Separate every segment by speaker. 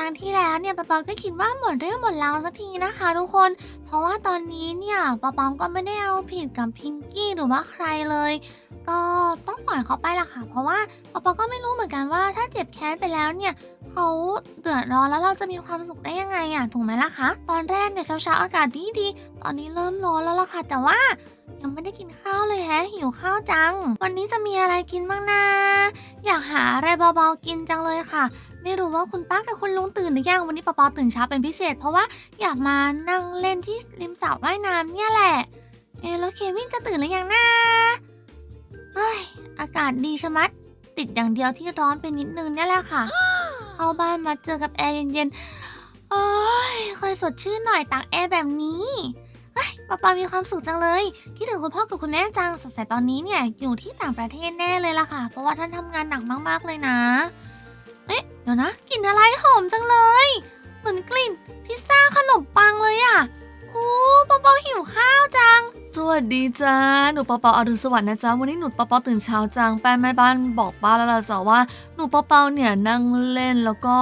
Speaker 1: รั้งที่แล้วเนี่ยปาปาก็คิดว่าหมดเรื่องหมดราวสักทีนะคะ ทุกคน เพราะว่าตอนนี้เนี่ยปาปาก็ไม่ได้เอาผิดกับพิงกี้หรือว่าใครเลย ก็ต้องปล่อยเขาไปละค่ะ เพราะว่าปาปาก็ไม่รู้เหมือนกันว่าถ้าเจ็บแค้นไปแล้วเนี่ยเขาเดือดร้อนแล้วเราจะมีความสุขได้ยังไงอะถูกไหมล่ะคะ ตอนแรกเนี่ยเช้าๆอากาศดีดีๆตอนนี้เริ่มร้อนแล้วล่ะค่ะ แต่ว่า ยังไม่ได้กินข้าวเลยแฮะ หิวข้าวจัง วันนี้จะมีอะไรกินบ้างนะ อยากหาอะไรเบาๆกินจังเลยค่ะ ไม่รู้ว่าคุณป้ากับคุณลุงตื่นหรือยังวันนี้ปาปาตื่นเช้าเป็นพิเศษ เพราะว่าอยากมานั่งเล่นที่ริมสระว่ายน้ำเนี่ยแหละ เอแล้วเควินจะตื่นหรือยังนะเฮ้ยอากาศดีชะมัด ติดอย่างเดียวที่ร้อนไปนิดนึงเนี่ยแหละค่ะเข้าบ้านมาเจอกับแอร์เย็นๆโอ้ยค่อยสดชื่นหน่อยตากแอร์แบบนี้ เฮ้ยปอปามีความสุขจังเลย คิดถึงคุณพ่อกับคุณแม่จังสงสัยตอนนี้เนี่ยอยู่ที่ต่างประเทศแน่เลยล่ะค่ะ เพราะว่าท่านทำงานหนักมากๆเลยนะ เอ๊ะเดี๋ยวนะกลิ่นอะไรหอมจังเลย เหมือนกลิ่นพิซซ่าขนมปังเลยอะ่ะ โอ้ปอปอหิวข้าวจัง
Speaker 2: สวัสดีจ้า หนูปอปออรุณสวัสดิ์นะจ๊ะ วันนี้หนูปอปอตื่นเช้าจัง แป้นแม่บ้านบอกป้าแล้วล่ะจ้ะว่า หนูปอปอเนี่ยนั่งเล่นแล้วก็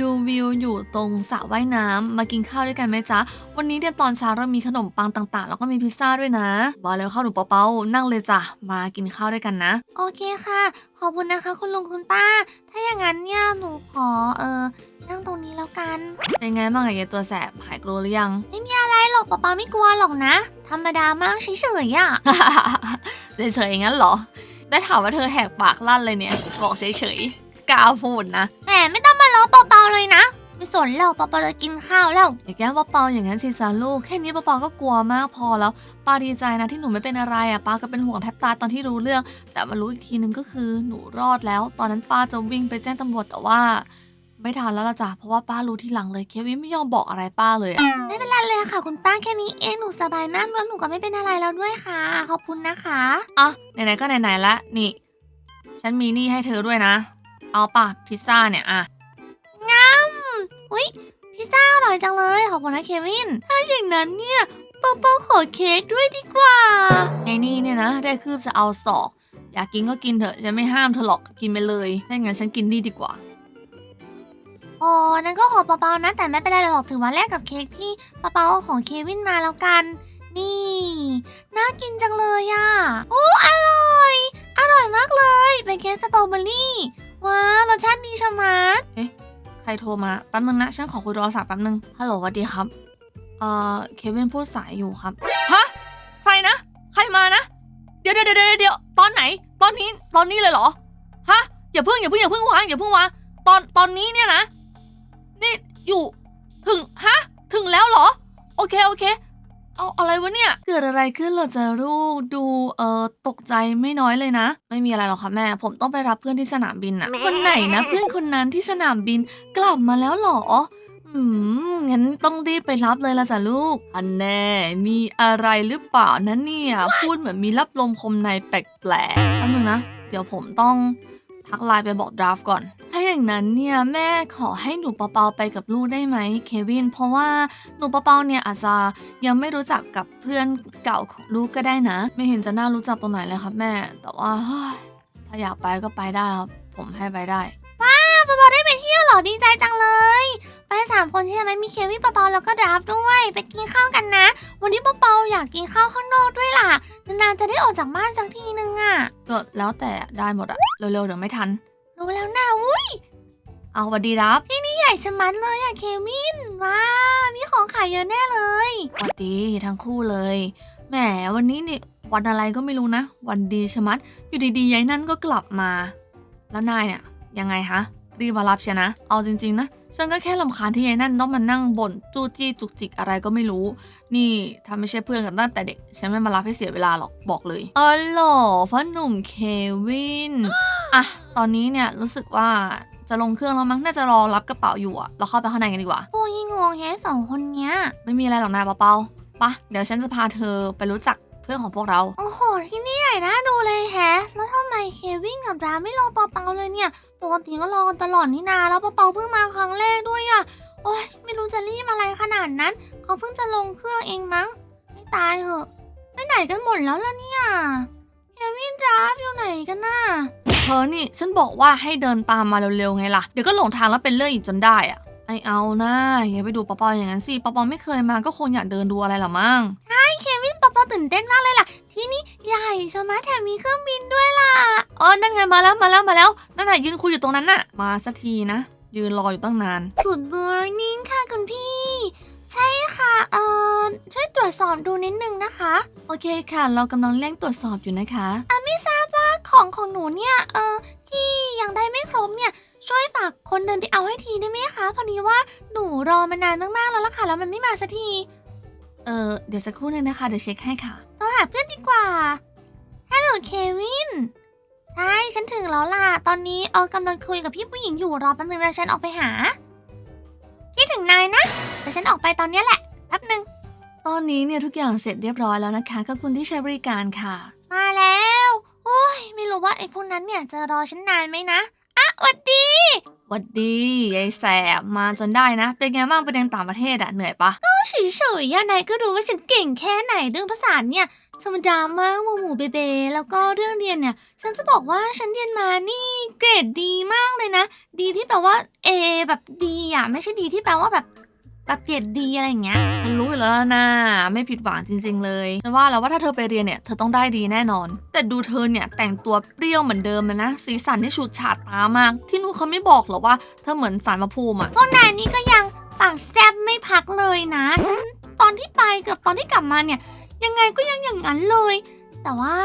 Speaker 2: ดูวิวอยู่ตรงสระว่ายน้ำมากินข้าวด้วยกันไหมจ๊ะ วันนี้เนี่ยตอนเช้าเรามีขนมปังต่างๆ แล้วก็มีพิซซ่าด้วยนะมาแล้วเข้าหนูปอปอนั่งเลยจ้ะ มากินข้าวด้วยกันนะ
Speaker 1: โอเคค่ะ ขอบคุณนะคะ คุณลุงคุณป้า ถ้าอย่างนั้นเนี่ยหนูขอเออ นั่งตรงนี้แล้วกัน
Speaker 2: เป็นไงบ้างอะยายตัวแสบหายกลัวหรือยัง
Speaker 1: ไม่มีอะไรหรอกป๊าป๊าไม่กลัวหรอกนะ ธรรมดามากเฉยๆอะ
Speaker 2: เฉยๆอย่างนั้นเหรอ ได้ถามว่าเธอแหกปากลั่นเลยเนี่ย บอกเฉยๆกล้าพูดนะ
Speaker 1: แหมไม่ต้องมาล้อเบาๆเลยนะ ไม่สนแล้วป๊าป๊าจะกินข้าวแล้ว
Speaker 2: อย่าแกล้งเปาๆอย่างนั้นสิจ้าลูก แค่นี้เปาๆก็กลัวมากพอแล้วป้าดีใจนะที่หนูไม่เป็นอะไรอะป้าก็เป็นห่วงแทบตายตอนที่รู้เรื่อง แต่มารู้อีกทีนึงก็คือหนูรอดแล้ว ตอนนั้นป้าจะวิ่งไปแจ้งตำรวจแต่ว่า ไม่ทันแล้วล่ะจ้ะเพราะว่าป้ารู้ทีหลังเลยเควินไม่ยอมบอกอะไรป้าเลยอะ
Speaker 1: ไม่เป็นไรเลยค่ะ คุณป้าแค่นี้เองหนูสบายมากแล้วหนูก็ไม่เป็นอะไรแล้วด้วยค่ะ ขอบคุณนะคะ
Speaker 2: อะไหนๆก็ไหนๆละนี่ ฉันมีนี่ให้เธอด้วยนะ เอาป่ะพิซซ่าเนี่ยอะ
Speaker 1: อุ้ยพิซซ่าอร่อยจังเลยขอบคุณนะเควิน
Speaker 2: ถ้าอย่างนั้นเนี่ยเปาเปาขอเค้กด้วยดีกว่าไอ้นี่เนี่ยนะ ได้คืบจะเอาศอก อยากกินก็กินเถอะฉันไม่ห้ามเธอหรอกกินไปเลยถ้าอย่างนั้นฉันกินนี่ดีกว่า
Speaker 1: อ๋อ นั่นก็ขอเบาๆนะ แต่ไม่เป็นไรหรอกถือว่าแลกกับเค้กที่เปาเอาของเควินมาแล้วกัน นี่ น่ากินจังเลยอะโอ้อร่อย อร่อยมากเลย เป็นเค้กสตรอเบอรี่ว้าวรสชาติดีชะมัดเอ๊ะ
Speaker 2: ใครโทรมาแป๊บนึงนะฉันขอคุยโทรศัพท์แป๊บนึงฮัลโหลสวัสดีครับเอ่อเควินพูดสายอยู่ครับฮะใครนะใครมานะ เดี๋ยวเดี๋ยวเดี๋ยวเดี๋ยวตอนไหน ตอนนี้ตอนนี้เลยเหรอฮะอย่าเพิ่งอย่าเพิ่งอย่าเพิ่งวางอย่าเพิ่งวางตอนตอนนี้เนี่ยนะ นี่อยู่ ถึงฮะ ถึงแล้วเหรอ โอเคโอเค เอาอะไรวะเนี่ย เกิดอะไรขึ้นเหรอจ๊ะลูกดูเอ่อตกใจไม่น้อยเลยนะ ไม่มีอะไรหรอกค่ะแม่ ผมต้องไปรับเพื่อนที่สนามบินอะคนไหนนะ เพื่อนคนนั้นที่สนามบินกลับมาแล้วเหรออืมงั้นต้องรีบไปรับเลยละจ้ะลูก อันแน่ มีอะไรหรือเปล่านะเนี่ย พูดเหมือนมีรับลมคมในแปลกๆแป๊บนึงนะ เดี๋ยวผมต้องทักไลน์ไปบอกดราฟก่อนถ้า อย่างนั้นเนี่ยแม่ขอให้หนูเปาๆไปกับลูกได้ไหมเควิน เพราะว่าหนูเปาๆเนี่ยอาจจะยังไม่รู้จักกับเพื่อนเก่าของลูกก็ได้นะ ไม่เห็นจะน่ารู้จักตรงไหนเลยครับแม่ แต่ว่าเฮ้ยถ้าอยากไปก็ไปได้ครับผมให้ไปได้
Speaker 1: ป้าเปาได้ไปเที่ยวเหรอดีใจจังเลย ไปสามคนใช่ไหมมีเควินเปาๆแล้วก็ดราฟด้วยไปกินข้าวกันนะ วันนี้เปาๆอยากกินข้าวข้างนอกด้วยล่ะนานๆจะได้ออกจากบ้านสักทีนึงอะ
Speaker 2: ก็แล้วแต่ได้หมดอะเร็วๆเดี๋ยวไม่ทัน
Speaker 1: รู้แล้วนะอุ้ย
Speaker 2: เอาสวัสดีรับพี่นี่
Speaker 1: ใหญ่ชะมัดเลยอะเควินว้ามีของขายเยอะแน่เลย
Speaker 2: สวัสดีทั้งคู่เลยแหมวันนี้นี่วันอะไรก็ไม่รู้นะ วันดีชะมัด อยู่ดีๆยายนั่นก็กลับมา แล้วนายเนี่ยยังไงฮะรีบมารับเชียนะ เอาจริง ๆ นะ ฉันก็แค่ลำคาญที่ยายนั่นต้องมานั่งบ่นจู้จี้จุกจิกอะไรก็ไม่รู้ นี่ถ้าไม่ใช่เพื่อนกันตั้งแต่เด็ก ฉันไม่มารับให้เสียเวลาหรอกบอกเลยอ๋อเหรอพ่อหนุ่มเควินอะตอนนี้เนี่ยรู้สึกว่าจะลงเครื่องแล้วมั้งน่าจะรอรับกระเป๋าอยู่อะเราเข้าไปข้างในกันดีกว่า
Speaker 1: โอ้ยงงแฮะสองคนเนี้ย
Speaker 2: ไม่มีอะไรหรอกนายเปาๆปะเดี๋ยวฉันจะพาเธอไปรู้จัก เพื่อนของพวกเรา
Speaker 1: โอ้โห ที่นี่ใหญ่น่าดูเลยแฮะ แล้วทำไมเควินกับดราไม่รอเปาๆเลยเนี่ย ปกติก็รอกันตลอดนี่นา แล้วเปาๆเพิ่งมาครั้งแรกด้วยอะโอ้ยไม่รู้จะรีบอะไรขนาดนั้น เขาเพิ่งจะลงเครื่องเองมั้ง ไม่ตายเหอะไปไหนกันหมดแล้วล่ะเนี่ย เควินดราฟอยู่ไหนกันน่ะ
Speaker 2: เธอนี่ฉันบอกว่าให้เดินตามมาเร็วๆไงล่ะ เดี๋ยวก็หลงทางแล้วเป็นเรื่องอีกจนได้อะไอเอานะอย่าไปดูปอปออย่างนั้นสิปอปอไม่เคยมาก็คงอยากเดินดูอะไรหรอมั้ง
Speaker 1: เควินปอปอตื่นเต้นมากเลยล่ะ ที่นี่ใหญ่ใช่ไหมแถมมีเครื่องบินด้วยล่ะ
Speaker 2: เออนั่นไงมาแล้วมาแล้วมาแล้วนั่นน่ะยืนคุยอยู่ตรงนั้นน่ะ มาสักทีนะ ยืนรออยู่ตั้งนาน
Speaker 1: Good morning ค่ะคุณพี่ ใช่ค่ะ เอ่อ ช่วยตรวจสอบดูนิดนึงนะคะ
Speaker 2: โอเคค่ะ เรากำลังเร่งตรวจสอบอยู่นะคะ
Speaker 1: ไม่ทราบว่าของของหนูเนี่ย เออที่ยังได้ไม่ครบเนี่ย ช่วยฝากคนเดินไปเอาให้ทีได้ไหมคะ พอดีว่าหนูรอมานานมากๆแล้วล่ะค่ะ แล้วมันไม่มาสักที
Speaker 2: เออเดี๋ยวสักครู่นึงนะคะ เดี๋ยวเช็คให้ค่ะ
Speaker 1: โทรหาเพื่อนดีกว่า ฮัลโหลเควิน ใช่ ฉันถึงแล้วล่ะ ตอนนี้เออกำลังคุยกับพี่ผู้หญิงอยู่ รอแป๊บนึงนะฉันออกไปหา คิดถึงนายนะ แต่ฉันออกไปตอนเนี้ยแหละ แป๊บนึง
Speaker 2: ตอนนี้เนี่ยทุกอย่างเสร็จเรียบร้อยแล้วนะคะขอบคุณที่ใช้บริการค่ะ
Speaker 1: มาแล้ว โอ้ย ไม่รู้ว่าไอ้พวกนั้นเนี่ยจะรอฉันนานไหมนะอะ หวัดดี
Speaker 2: หวัดดียายแสบมาจนได้นะ เป็นไงบ้างไปเรียนต่างประเทศอะเหนื่อยปะ
Speaker 1: ก็เฉยๆอะนายก็รู้ว่าฉันเก่งแค่ไหนเรื่องภาษาเนี่ยธรรมดามากหมู่หมูเบเบแล้วก็เรื่องเรียนเนี่ยฉันจะบอกว่าฉันเรียนมานี่เกรดดีมากเลยนะ ดีที่แปลว่า A แบบดีอะไม่ใช่ดีที่แปลว่าแบบ แบบเกรดดีอะไรอย่างเงี้ย
Speaker 2: ฉันรู้อยู่แล้วนะไม่ผิดหวังจริง ๆ เลยฉันว่าแล้วว่าถ้าเธอไปเรียนเนี่ยเธอต้องได้ดีแน่นอน แต่ดูเธอเนี่ยแต่งตัวเปรี้ยวเหมือนเดิมเลยนะ สีสันที่ฉูดฉาดตามาก ที่นู่นเขาไม่บอกหรอว่าเธอเหมือนสารมะภูมอะ
Speaker 1: พวกนายนี่ก็ยังปากแซบไม่พักเลยนะฉันตอนที่ไปกับตอนที่กลับมาเนี่ย ยังไงก็ยังอย่างนั้นเลย แต่ว่า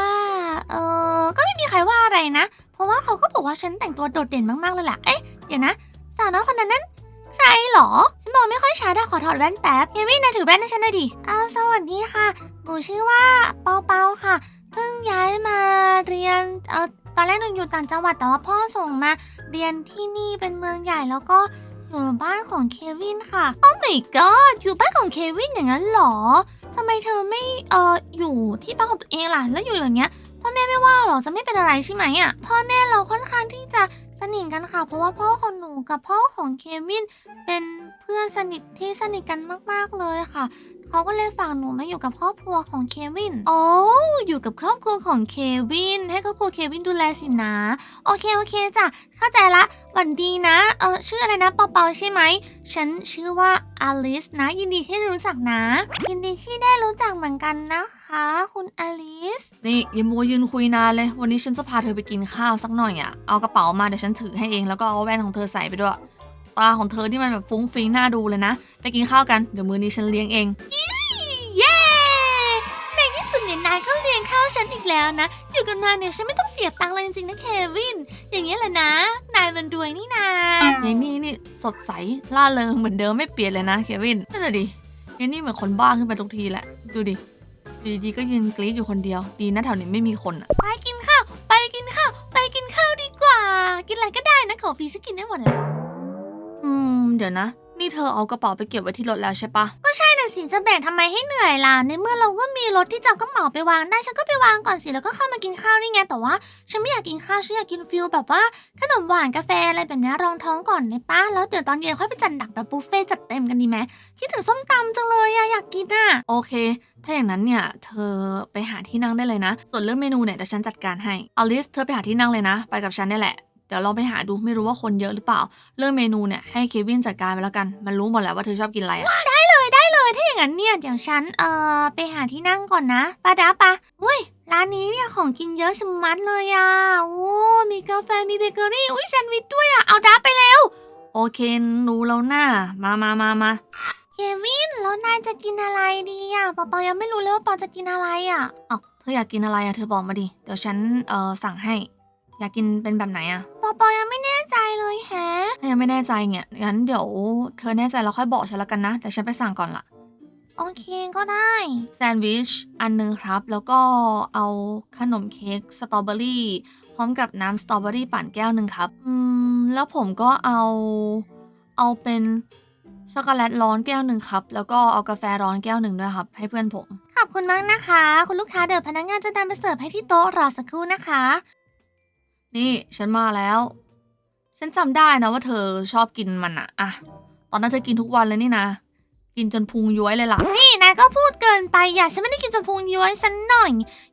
Speaker 1: เออก็ไม่มีใครว่าอะไรนะ เพราะว่าเขาก็บอกว่าฉันแต่งตัวโดดเด่นมากๆเลยแหละเอ๊ะเดี๋ยวนะสาวน้อยคนนั้นนั้น ใครเหรอ ฉันมองไม่ค่อยชัดอะขอถอดแว่นแป๊บเฮมี่นายถือแว่นให้ฉันหน่อยดิอ้าวสวัสดีค่ะ หนูชื่อว่าเปาเปาค่ะ เพิ่งย้ายมาเรียน เออตอนแรกหนูอยู่ต่างจังหวัดแต่ว่าพ่อส่งมาเรียนที่นี่เป็นเมืองใหญ่แล้วก็อยู่บ้านของเควินค่ะ โอ้ my god อยู่บ้านของเควินอย่างนั้นเหรอทำไมเธอไม่เอ่ออยู่ที่บ้านของตัวเองล่ะ แล้วอยู่อย่างเงี้ย พ่อแม่ไม่ว่าหรอ จะไม่เป็นอะไรใช่ไหมอะ พ่อแม่เราค่อนข้างที่จะ สนิทกันค่ะ เพราะว่าพ่อของหนูกับพ่อของเควินเป็นเพื่อนสนิทที่สนิทกันมากๆเลยค่ะ เขาก็เลยฝากหนูมาอยู่กับครอบครัวของเควิน โอ้อยู่กับครอบครัวของเควิน ให้ครอบครัวเควินดูแลสินะ โอเคโอเคจ้ะ เข้าใจละหวันดีนะ เออชื่ออะไรนะเปาเปาใช่ไหม ฉันชื่อว่าอลิสนะ ยินดีที่ได้รู้จักนะ ยินดีที่ได้รู้จักเหมือนกันนะคะ คุณอลิส
Speaker 2: นี่อย่ามัวยืนคุยนานเลย วันนี้ฉันจะพาเธอไปกินข้าวสักหน่อยอะเอากระเป๋ามาเดี๋ยวฉันถือให้เองแล้วก็เอาแว่นของเธอใส่ไปด้วย ตาของเธอที่มันแบบฟุ้งฟิ้งน่าดูเลยนะ ไปกินข้าวกัน เดี๋ยวมื้อนี้ฉันเลี้ยงเอง
Speaker 1: เย้ ในที่สุดเนี่ยนายก็เลี้ยงข้าวฉันอีกแล้วนะ อยู่กับนายเนี่ยฉันไม่ต้องเสียตังค์เลยจริงๆนะเควิน อย่างนี้ยแหละนะ นายมันรวยนี่นา
Speaker 2: ยายนี่นี่สดใสล่าเริงเหมือนเดิมไม่เปลี่ยนเลยนะเควินนั่นแหะดิยายนี่เหมือนคนบ้าขึ้นไปทุกทีแหละ ดูดิอยู่ดีๆก็ยืนกรี๊ดอยู่คนเดียว ดีนะแถวนี้ไม่มีคนอะ
Speaker 1: ไปกินข้าว ไปกินข้าว ไปกินข้าวดีกว่า กินอะไรก็ได้นะขอฟรีฉันกินได้หมดเลย
Speaker 2: อืม เดี๋ยวนะ นี่เธอเอากระเป๋าไปเก็บไว้ที่รถแล้วใช่ปะ
Speaker 1: ก็ใช่น่ะสิจะแบ่งทำไมให้เหนื่อยล่ะ ในเมื่อเราก็มีรถที่จะเอากระเป๋าไปวางได้ฉันก็ไปวางก่อนสิแล้วก็เข้ามากินข้าวนี่ไงแต่ว่า ฉันไม่อยากกินข้าวฉันอยากกินฟิลแบบว่าขนมหวานกาแฟอะไรแบบนี้รองท้องก่อนเลยป้าแล้วเดี๋ยวตอนเย็นค่อยไปจัดหนักแบบบุฟเฟ่ต์จัดเต็มกันดีไหมคิดถึงส้มตำจังเลยอะอยากกินอะ
Speaker 2: โอเค ถ้าอย่างนั้นเนี่ย เธอไปหาที่นั่งได้เลยนะ ส่วนเรื่องเมนูเนี่ยเดี๋ยวฉันจัดการให้อลิสเธอไปหาที่นั่งเลยนะ ไปกับฉันนี่แหละ เดี๋ยวลองไปหาดูไม่รู้ว่าคนเยอะหรือเปล่า เรื่องเมนูเนี่ยให้เควินจัดการไปแล้วกัน มันรู้หมดแล้วว่าเธอชอบกินอะไรอะ
Speaker 1: เลยถ้าอย่างนั้นเนี่ยเดี๋ยวฉันเอ่อไปหาที่นั่งก่อนนะป้าดาปะอุ้ยร้านนี้เนี่ยของกินเยอะสมัดเลยอะโอ้มีกาแฟมีเบเกอรี่อุ้ยแซนด์วิชด้วยอะเอาดาไปเลย
Speaker 2: โอเครู้แล้วนะมามามามา
Speaker 1: เควินแล้วนายจะกินอะไรดีอะปอปอยังไม่รู้เลยว่าปอจะกินอะไรอะ
Speaker 2: เอ้าเธออยากกินอะไรอะเธอบอกมาดิเดี๋ยวฉันเอ่อสั่งให้ อยากกินเป็นแบบไหนอะ
Speaker 1: ปอปอยังไม่แน่ใจเลยแฮะ
Speaker 2: ถ้ายังไม่แน่ใจเนี่ยงั้นเดี๋ยวเธอแน่ใจแล้วค่อยบอกฉันละกันนะเดี๋ยวฉันไปสั่งก่อนละ
Speaker 1: โอเคก็ได้
Speaker 2: แซนด์วิชอันหนึงครับ แล้วก็เอาขนมเค้กสตรอเบอรี่พร้อมกับน้ำสตรอเบอรี่ปั่นแก้วหนึ่งครับอืมแล้วผมก็เอาเอาเป็นช็อกโกแลตร้อนแก้วหนึ่งครับ แล้วก็เอากาแฟร้อนแก้วหนึ่งด้วยครับ ให้เพื่อนผม
Speaker 1: ขอบคุณมากนะคะ คุณลูกค้าเดี๋ยวพนักงานจะนำไปเสิร์ฟให้ที่โต๊ะรอสักครู่นะคะ
Speaker 2: นี่ฉันมาแล้ว ฉันจำได้นะว่าเธอชอบกินมันอะอะตอนนั้นเธอกินทุกวันเลยนี่นะ กินจนพุงย้วยเลยล่ะ
Speaker 1: นี่นายก็พูดเกินไปอย่าฉันไม่ได้กินจนพุงย้วยสันหน่อย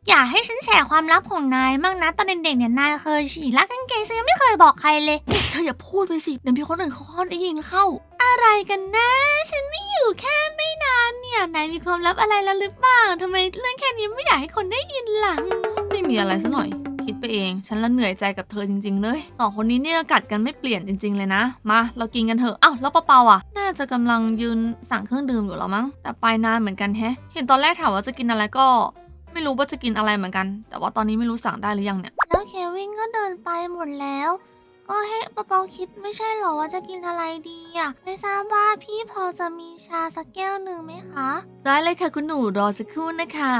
Speaker 1: อย่าให้ฉันแฉความลับของนายมั่งนะตอนเด็กๆเนี่ยนายเคยฉี่ลักกางเกงฉันยังไม่เคยบอกใครเลย
Speaker 2: เธออย่าพูดไปสิเดี๋ยวมีคนอื่นเขาเข้าได้ยินเข้า
Speaker 1: ออะไรกันนะ ฉันไม่อยู่แค่ไม่นานเนี่ยนายมีความลับอะไรแล้วหรือเปล่าทำไมเรื่องแค่นี้ไม่อยากให้คนได้ยินล่ะ
Speaker 2: ไม่มีอะไรซะหน่อย คิดไปเอง ฉันละเหนื่อยใจกับเธอจริงๆเลยสองคนนี้เนี่ยกัดกันไม่เปลี่ยนจริง ๆเลยนะ มาเรากินกันเถอะอ้าวแล้วเปาเปาอะ น่าจะกำลังยืนสั่งเครื่องดื่มอยู่แล้วมั้ง แต่ไปนานเหมือนกันแฮะ เห็นตอนแรกถามว่าจะกินอะไรก็ ไม่รู้ว่าจะกินอะไรเหมือนกัน แต่ว่าตอนนี้ไม่รู้สั่งได้หรือยังเนี่ย
Speaker 1: แล้วเควินก็เดินไปหมดแล้ว ก็ให้ปะเปาคิดไม่ใช่เหรอว่าจะกินอะไรดีอะ ไม่ทราบว่าพี่พอจะมีชาสักแก้วหนึ่งไหมคะ
Speaker 2: ได้เลยค่ะคุณหนูรอสักครู่นะคะ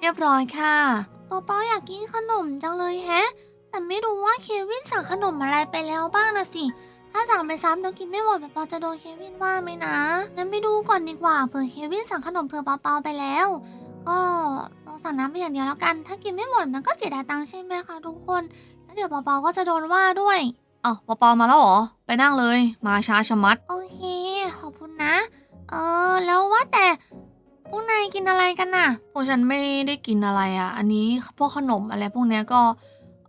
Speaker 2: เรียบร้อยค่ะ
Speaker 1: ปอปออยากกินขนมจังเลยแฮะ แต่ไม่รู้ว่าเควินสั่งขนมอะไรไปแล้วบ้างนะสิ ถ้าสั่งไปซ้ำแล้วกินไม่หมดปอปอจะโดนเควินว่าไหมนะ งั้นไปดูก่อนดีกว่า เผื่อเควินสั่งขนมเผื่อปอปอไปแล้ว ก็ต้องสั่งน้ำไปอย่างเดียวแล้วกัน ถ้ากินไม่หมดมันก็เสียดายตังค์ใช่ไหมคะทุกคน แล้วเดี๋ยวปอปอก็จะโดนว่าด้วย
Speaker 2: เอ้าปาเปมาแล้วเหรอ ไปนั่งเลย มาช้าชะมัด
Speaker 1: โอเค ขอบคุณนะ เออ แล้วว่าแต่ พวกนายกินอะไรกันน่ะ
Speaker 2: พวกฉันไม่ได้กินอะไรอะ อันนี้พวกขนมอะไรพวกเนี้ยก็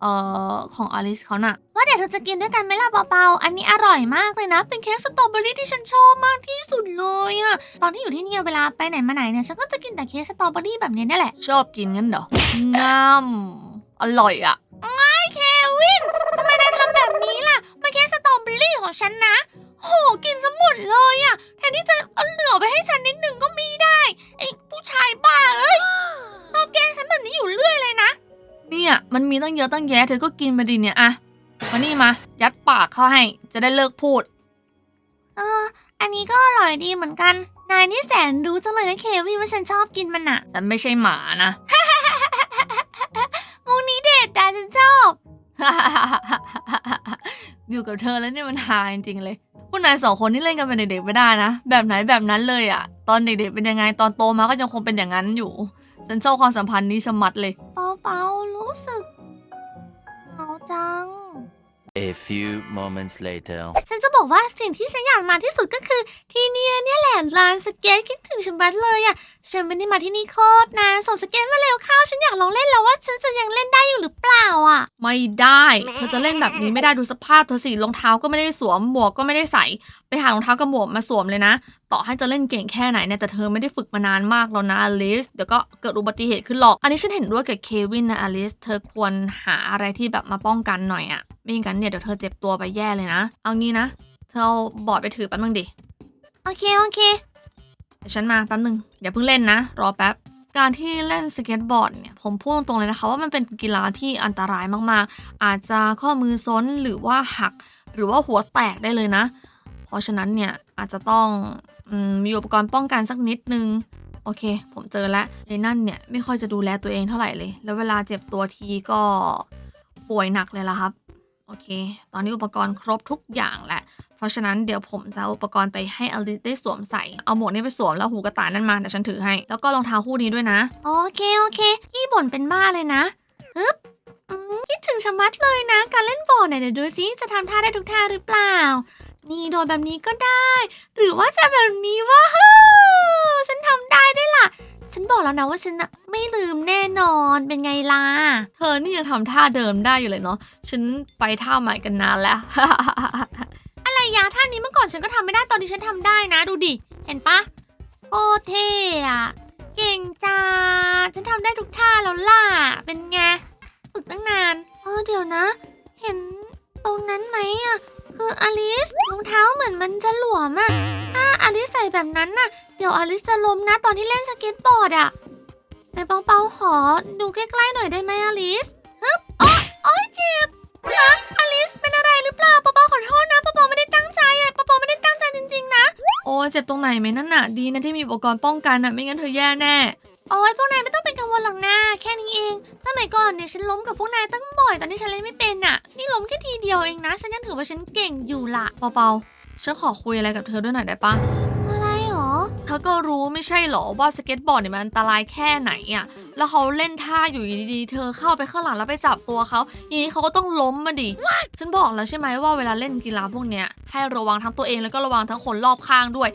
Speaker 2: เอ่อ ของอลิสเขาน่ะ
Speaker 1: ว่าเดี๋ยวเธอจะกินด้วยกันไหมล่ะเปาๆอันนี้อร่อยมากเลยนะ เป็นเค้กสตรอเบอรี่ที่ฉันชอบมากที่สุดเลยอะตอนที่อยู่ที่เนี่ยเวลาไปไหนมาไหนเนี่ยฉันก็จะกินแต่เค้กสตรอเบอรี่แบบนี้นี่แหละ
Speaker 2: ชอบกินงั้นเหรองามอร่อยอะ
Speaker 1: เควินทำไม เยอะ
Speaker 2: ตั้งแยะเธอก็กินไปดิเนี่ยอะมานี่มา ยัดปากเข้าให้ จะได้เลิกพูด
Speaker 1: เออ อันนี้ก็อร่อยดีเหมือนกัน นายนี่แสนรู้จังเลยนะเควินว่าฉันชอบกินมันอะ
Speaker 2: ฉันไม่ใช่หมานะ
Speaker 1: มุกนี้เด็ดแต่ฉันชอบ
Speaker 2: อยู่กับเธอแล้วเนี่ยมันฮาจริงๆเลยพวกนายสองคนนี่เล่นกันเป็นเด็กๆไม่ได้นะ แบบไหนแบบนั้นเลยอะตอนเด็กๆเป็นยังไงตอนโตมาก็ยังคงเป็นอย่างนั้นอยู่ฉันชอบความสัมพันธ์นี้ชะมัดเลย
Speaker 1: เปาเปารู้สึก เหงาจัง
Speaker 3: A few moments later.
Speaker 1: ฉันจะบอกว่าสิ่งที่ฉันอยากมาที่สุดก็คือ ที่เนี่ยเนี่ยแหละลานสเก็ตคิดถึงฉันบัดเลยอะฉันไม่ได้มาที่นี่โคตรนานส่งสเก็ตมาเร็วเข้าฉันอยากลองเล่นแล้วว่าฉันจะยังเล่นได้อยู่หรือเปล่าอะ
Speaker 2: ไม่ได้เธอจะเล่นแบบนี้ไม่ได้ดูสภาพเธอสิรองเท้าก็ไม่ได้สวมหมวกก็ไม่ได้ใส่ ไปหารองเท้ากับหมวกมาสวมเลยนะ ต่อให้จะเล่นเก่งแค่ไหนเนี่ยแต่เธอไม่ได้ฝึกมานานมากแล้วนะอลิสเดี๋ยวก็เกิดอุบัติเหตุขึ้นหรอก อันนี้ฉันเห็นด้วยกับเควินนะอลิสเธอควรหาอะไรที่แบบมาป้องกันหน่อยอะไม่งั้นเนี่ยเดี๋ยวเธอเจ็บตัวไปแย่เลยนะ เอางี้นะ เธอเอาบอร์ดไปถือแป๊บนึงดิ
Speaker 1: โอเคโอเค
Speaker 2: เดี๋ยวฉันมาแป๊บนึงอย่าเพิ่งเล่นนะ รอแป๊บการที่เล่นสเก็ตบอร์ดเนี่ยผมพูดตรงๆเลยนะคะว่ามันเป็นกีฬาที่อันตรายมากๆ อาจจะข้อมือซ้นหรือว่าหัก หรือว่าหัวแตกได้เลยนะ ราะฉะนั้นเนี่ยอาจจะต้องอมมีอุปกรณ์ป้องกันสักนิดนึง โอเค ผมเจอแล้วในนั่นเนี่ยไม่ค่อยจะดูแลตัวเองเท่าไหร่เลย แล้วเวลาเจ็บตัวทีก็ป่วยหนักเลยละครับ โอเค ตอนนี้อุปกรณ์ครบทุกอย่างแหละ เพราะฉะนั้นเดี๋ยวผมจะเอาอุปกรณ์ไปให้อลิได้สวมใส่ เอาหมวกนี้ไปสวมแล้วหูกระต่ายนั่นมาเดี๋ยวฉันถือให้ แล้วก็รองเท้าคู่นี้ด้วยนะ
Speaker 1: โอเคโอเคขี้บ่นเป็นบ้าเลยนะฮึบอืม คิดถึงชะมัดเลยนะ การเล่นบอร์ดเนี่ยเดี๋ยวดูซิจะทำท่าได้ทุกท่าหรือเปล่า นี่โดนแบบนี้ก็ได้ หรือว่าจะแบบนี้ว่าฮู้ฉันทำได้ด้วยล่ะ ฉันบอกแล้วนะว่าฉันน่ะไม่ลืมแน่นอนเป็นไงล่ะ
Speaker 2: เธอนี่ยังทำท่าเดิมได้อยู่เลยเนาะ ฉันไปท่าใหม่กันนานแล้ว
Speaker 1: อะไรยาท่านี้เมื่อก่อนฉันก็ทำไม่ได้ตอนนี้ฉันทำได้นะ ดูดิ เห็นปะโอเท่อะเก่งจ้าฉันทำได้ทุกท่าแล้วล่ะ เป็นไงฝึ กตั้งนาน เออเดี๋ยวนะ เห็นตรงนั้นไหมอะคืออลิสรองเท้าเหมือนมันจะหลวมอะถ้าอลิสใส่แบบนั้นน่ะ เดี๋ยวอลิสจะล้มนะตอนที่เล่นสเก็ตบอร์ดอะในเปาเปาขอดูใกล้ๆหน่อยได้ไหมอลิสฮึบโอ๊ยโอ๊ยเจ็บนะอลิสเป็นอะไรหรือเปล่าเปาเปาขอโทษนะเปาเปาไม่ได้ตั้งใจอะเปาเปาไม่ได้ตั้งใจจริงๆนะ
Speaker 2: โอ้ยเจ็บตรงไหนไหมนั่นน่ะ ดีนะที่มีอุปกรณ์ป้องกันน่ะ ไม่งั้นเธอแย่แน่
Speaker 1: โอ้ยพวกนายไม่ต้องเป็นกังวลหรอกนะแค่นี้เอง สมัยก่อนเนี่ยฉันล้มกับพวกนายตั้งบ่อยตอนนี้ฉันเล่นไม่เป็นน่ะ นี่ล้มแค่ทีเดียวเองนะ ฉันยังถือว่าฉันเก่งอยู่ละ
Speaker 2: เปาๆฉันขอคุยอะไรกับเธอด้วยหน่อยได้ปะ
Speaker 1: อ
Speaker 2: เธอก็รู้ไม่ใช่หรอว่าสเก็ตบอร์ดเนี่ยมันอันตรายแค่ไหนอะ่ะ แล้วเขาเล่นท่าอยู่ดีๆ เธอเข้าไปข้างหลังแล้วไปจับตัวเขาอย่างนี้เขาก็ต้องล้มมาดิ ฉันบอกแล้วใช่ไหมว่าเวลาเล่นกีฬาพวกเนี้ยให้ระวังทั้งตัวเองแล้วก็ระวังทั้งคนรอบข้างด้วย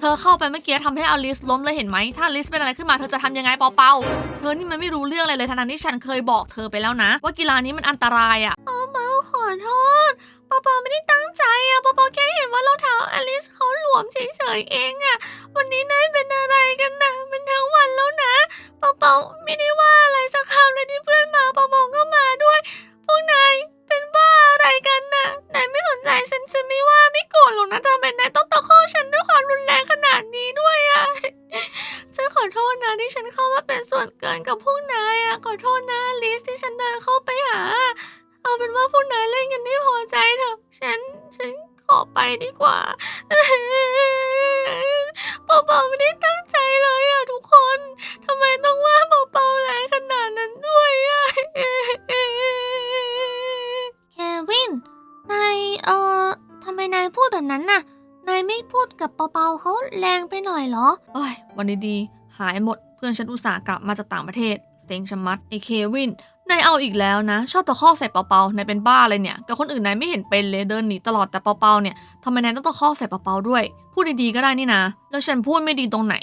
Speaker 2: เธอเข้าไปเมื่อกี้ทำให้อลิสล้มเลยเห็นไหม ถ้าอลิสเป็นอะไรขึ้นมาเธอจะทำยังไงเปาๆเธอนี่มันไม่รู้เรื่องอะไรเลยทั้งๆที่ฉันเคยบอกเธอไปแล้วนะ ว่ากีฬานี้มันอันตรายอะ
Speaker 1: เปาขอโทษเปาเปาไม่ได้ตั้งใจอะเปาเปาแค่เห็นว่ารองเท้าอลิสเขาหลวมเฉยๆเองอะวันนี้นายเป็นอะไรกันนะเป็นทั้งวันแล้วนะเปาเปาไม่ได้ว่าอะไรสักคำเลยที่เพื่อนมาเปาเปาก็มาด้วย พวกนายเป็นบ้าอะไรกันนะนายไม่สนใจฉันฉันไม่ว่าไม่โกรธหรอกนะทำไมนายต้องตะคอกฉันด้วยความรุนแรงขนาดนี้ด้วยอะฉันขอโทษนะที่ฉันเข้ามาเป็นส่วนเกินกับพวกนายอะขอโทษนะลิสที่ฉันเดินเข้าไปหา เอาเป็นว่าพวกนายเล่นกันให้พอใจเถอะ ฉัน ฉันขอไปดีกว่าเปาๆไม่ได้ตั้งใจเลยอะทุกคนทำไมต้องว่าเปาๆแรงขนาดนั้นด้วยอะเควิน นาย เอ่อทำไมนายพูดแบบนั้นน่ะ นายไม่พูดกับเปาๆเขาแรงไปหน่อยเหรอ
Speaker 2: โอ้ย วันดีๆ หายหมด เพื่อนฉันอุตส่าห์กลับมาจากต่างประเทศ เซ็งชะมัดไอเควิน นายเอาอีกแล้วนะ ชอบตะคอกใส่เปาๆนายเป็นบ้าเลยเนี่ย กับคนอื่นนายไม่เห็นเป็นเลยเดินหนีตลอดแต่เปาๆเนี่ยทำไมนายต้องตะคอกใส่เปาๆด้วยพูดดีๆก็ได้นี่นะ แล้วฉันพูดไม่ดีตรงไหน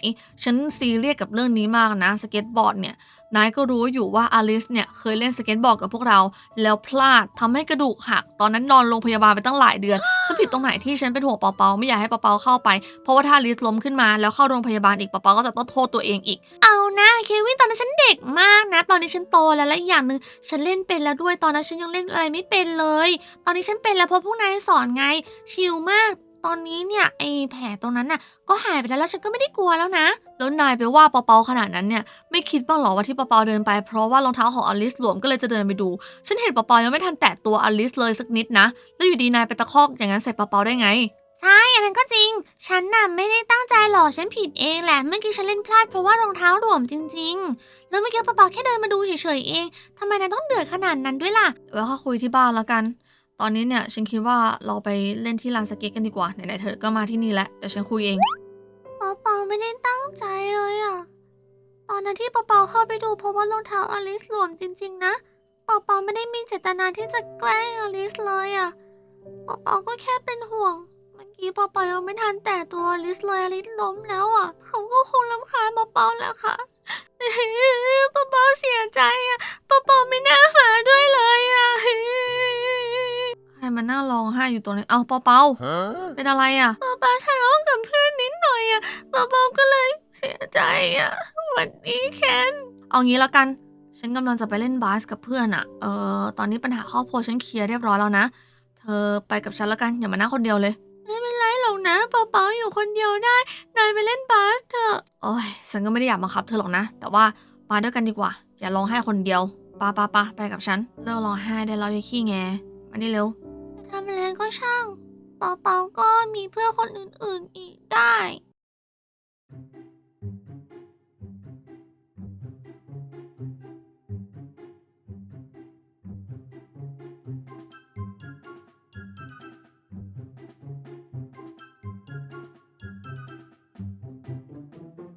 Speaker 2: ฉันซีเรียสกับเรื่องนี้มากนะสเก็ตบอร์ดเนี่ย นายก็รู้อยู่ว่าอลิสเนี่ยเคยเล่นสเก็ตบอร์ดกับพวกเรา แล้วพลาดทำให้กระดูกหัก ตอนนั้นนอนโรงพยาบาลไปตั้งหลายเดือนฉันผิดตรงไหนที่ฉันเป็นห่วงเปาๆไม่อยากให้เปาๆเข้าไป เพราะว่าถ้าอลิสล้มขึ้นมาแล้วเข้าโรงพยาบาลอีกเปาๆก็จะต้องโทษตัวเองอีก
Speaker 1: เอานะเควินตอนนั้นฉันเด็กมากนะ ตอนนี้ฉันโตแล้วและอีกอย่างหนึ่งฉันเล่นเป็นแล้วด้วยตอนนั้นฉันยังเล่นอะไรไม่เป็นเลย ตอนนี้ฉันเป็นแล้วเพราะพวกนายสอนไงชิลมาก ตอนนี้เนี่ยไอแผลตรงนั้นน่ะก็หายไปแล้วแล้วฉันก็ไม่ได้กลัวแล้วนะ
Speaker 2: แล้วนายไปว่าเปาๆขนาดนั้นเนี่ยไม่คิดบ้างหรอว่าที่เปาๆเดินไปเพราะว่ารองเท้าของอลิสหลวมก็เลยจะเดินไปดู ฉันเห็นเปาๆยังไม่ทันแตะตัวอลิสเลยสักนิดนะ แล้วอยู่ดีนายไปตะคอกอย่างนั้นใส่เปาๆได้ไง
Speaker 1: ใช่อันนั้นก็จริง ฉันน่ะไม่ได้ตั้งใจหรอก ฉันผิดเองแหละ เมื่อกี้ฉันเล่นพลาดเพราะว่ารองเท้าหลวมจริง ๆ แล้วเมื่อกี้ป๊าป๊าแค่เดินมาดูเฉยๆเอง ทำไมนายต้องเดือดขนาดนั้นด้วยล่ะ
Speaker 2: ไว้ค่อยคุยที่บ้านแล้วกัน ตอนนี้เนี่ยฉันคิดว่าเราไปเล่นที่ลานสเก็ตกันดีกว่า ไหนๆเธอก็มาที่นี่แล้วเดี๋ยวฉันคุยเอง
Speaker 1: เปาเปาไม่ได้ตั้งใจเลยอะตอนนั้นที่เปาเปาเข้าไปดูเพราะว่ารองเท้าอลิสหลวมจริง ๆ นะ เปาเปาไม่ได้มีเจตนาที่จะแกล้งอลิสเลยอะเปาเปาก็แค่เป็นห่วง เมื่อกี้เปาเปายังไม่ทันแตะตัวอลิสเลยอลิสล้มแล้วอะเขาก็คงรำคาญเปาเปาแหละค่ะเปาเปาเสียใจอะเปาเปาไม่น่ามาด้วยเลยอะ
Speaker 2: ใครมานั่งร้องไห้อยู่ตรงนี้ เอาเปาๆเป็นอะไรอะ
Speaker 1: เปาเปาทะเลาะกับเพื่อนนิดหน่อยอะเปาเปาก็เลยเสียใจอะวันนี้แคน
Speaker 2: เอางี้แล้วกัน ฉันกำลังจะไปเล่นบาสกับเพื่อนอะเออตอนนี้ปัญหาครอบครัวฉันเคลียร์เรียบร้อยแล้วนะ เธอไปกับฉันแล้วกันอย่ามานั่งคนเดียวเลย
Speaker 1: ไม่เป็นไรหรอกนะเปาเปาอยู่คนเดียวได้ นายไปเล่นบาสเถอะ
Speaker 2: โอ้ยฉันก็ไม่ได้อยากบังคับเธอหรอกนะ แต่ว่ามาด้วยกันดีกว่า อย่าร้องไห้คนเดียวปาปาปาไปกับฉัน เลิกร้องไห้ได้แล้วอย่าขี้แงมาได้เร็ว
Speaker 1: ทำแรงก็ช่าง เปาๆก็มีเพื่อนคนอื่นๆอีกได้